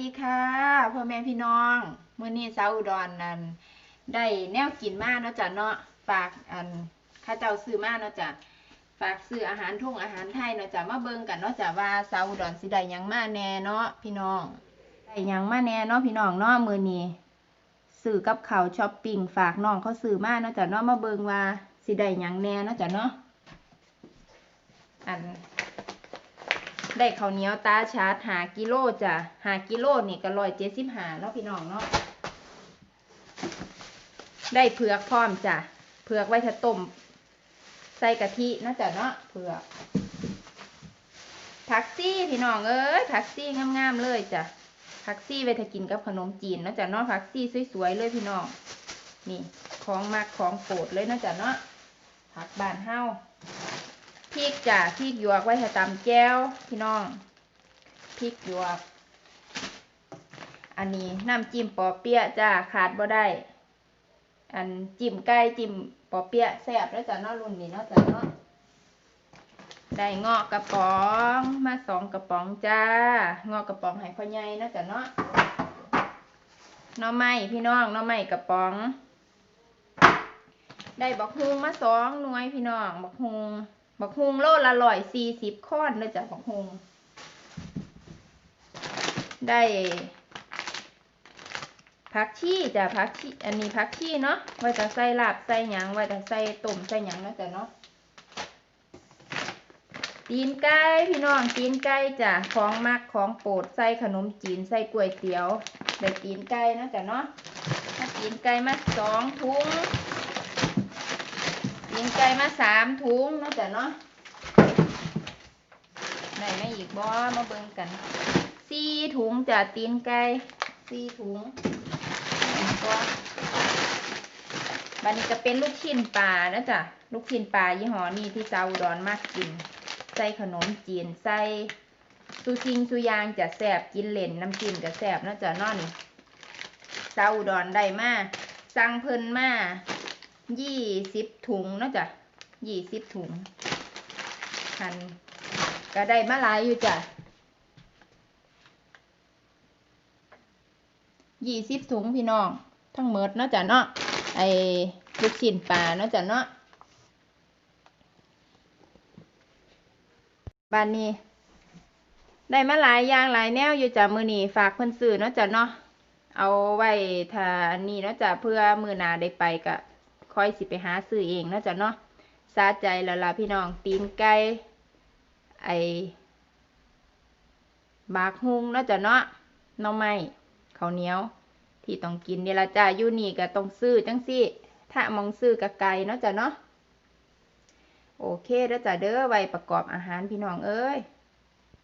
ดีค่ะพ่อแม่พี่น้องมื้อนี้สาวอุดรนั่นได้แนวกินมาเนาะจ้ะเนาะฝากอันข้าเจ้าซื้อมาเนาะจ้ะฝากซื้ออาหารทุ่งอาหารไทยเนาะจ้ะมาเบิ่งกันเนาะจ้ะว่าสาวอุดรสิได้ยังมาแน่เนาะพี่น้องได้ยังมาแน่เนาะพี่น้องเนาะมื้อนี้ซื้อกับข้าวช้อปปิ้งฝากน้องเขาซื้อมาเนาะจ้ะเนาะมาเบิ่งว่าสิได้ยังแน่เนาะจ้ะเนาะอัน ได้ข้าวเหนียวตาชาร์จหากิโลจ้ะหากิโลนี่ก็ร้อยเจ็ดสิบหาเนาะพี่น้องเนาะได้เผือกพร้อมจ้ะเผือกไว้ถ้าต้มใส่กะทินะจ้ะเนาะเผือกผักซี่พี่น้องเอ้ยผักซี่งามๆเลยจ้ะผักซี่ไว้ถ้ากินกับขนมจีนเนาะจ้ะเนาะผักซี่สวยๆเลยพี่น้องนี่ของมากของโปรดเลยเนาะจ้ะเนาะผักบานเฮา กจ้ะพริกหยวกไว้ให้ตำแก้วพี่น้องพริกหยวก อันนี้น้ำจิ้มปอเปี๊ยะจ้ะขาดบ่ได้ อันจิ้มไก่จิ้มปอเปี๊ยะแซ่บแล้วจ้ะเนาะรุ่นนี้เนาะจ้ะเนาะได้เงาะกระป๋องมาสองกระป๋องจ้าเงาะกระป๋องให้พ่อใหญ่นาะจ้ะเนาะน่อไม้พี่น้องน่อไม้กระป๋อง ได้บักฮุงมาสองหน่วยพี่น้องบักฮุง บักฮุงโลละร้อยสี่สิบค้อนเลยจ้ะบักฮุงได้ผักชีจ้ะผักชีอันนี้ผักชีเนาะไว้แต่ใส่ลาบใส่หยังไว้แต่ใส่ต้มใส่หยังเนาะจ้ะเนาะตีนไก่พี่น้องตีนไก่จ้ะของมักของโปรดใส่ขนมจีนใส่ก๋วยเตี๋ยวได้ตีนไก่เนะจ้ะเนาะตีนไก่มาสองถุง ยิงไก่มาสามถุงเนาะจ้ะเนาะได้ไหมอีกบ่มาเบิ่งกันสี่ถุงจ้ะตีนไก่สี่ถุงก็บันนี้ก็เป็นลูกชิ้นปลานะจ้ะลูกชิ้นปลายี่ห้อนี้ที่ชาวอุดรมากกิน ใส่ขนมจีนใส่ซูชิงซูยางจะแสบกินเล่นน้ำจิ้มก็แสบนะจ้ะนอนชาวอุดรได้มาสั่งเพิ่นมา ยี่สิบถุงเนาะจ้ะยี่สิบถุงหันก็ได้มาหลายอยู่จ้ะยี่สิบถุงพี่น้อง ทั้งเมิดเนาะจ้ะเนาะไอ้ลูกชิ้นปลาเนาะจ้ะเนาะบ้านนี้ได้มาหลายอย่างหลายแนวอยู่จ้ะมือนี้ฝากเพิ่นซื้อเนาะจ้ะเนาะเอาไว้ถ้านี่เนาะจ้ะเพื่อมือนาได้ไปกะ ค่อยสิไปหาซื้อเองนาะจ้ะเนาะสาใจแล้วล่ะพี่น้องตีนไก่ไอบากฮุงนาะจ้ะเนาะน้องไม้ข้าวเหนียว ที่ต้องกินนี่ละจ้าอยู่นี่ก็ต้องซื้อจังสิถ้ามองซื้อกับไก่เนาะจ้ะเนาะโอเคแล้วจ้ะเด้อไว้ประกอบอาหารพี่น้องเอ้ย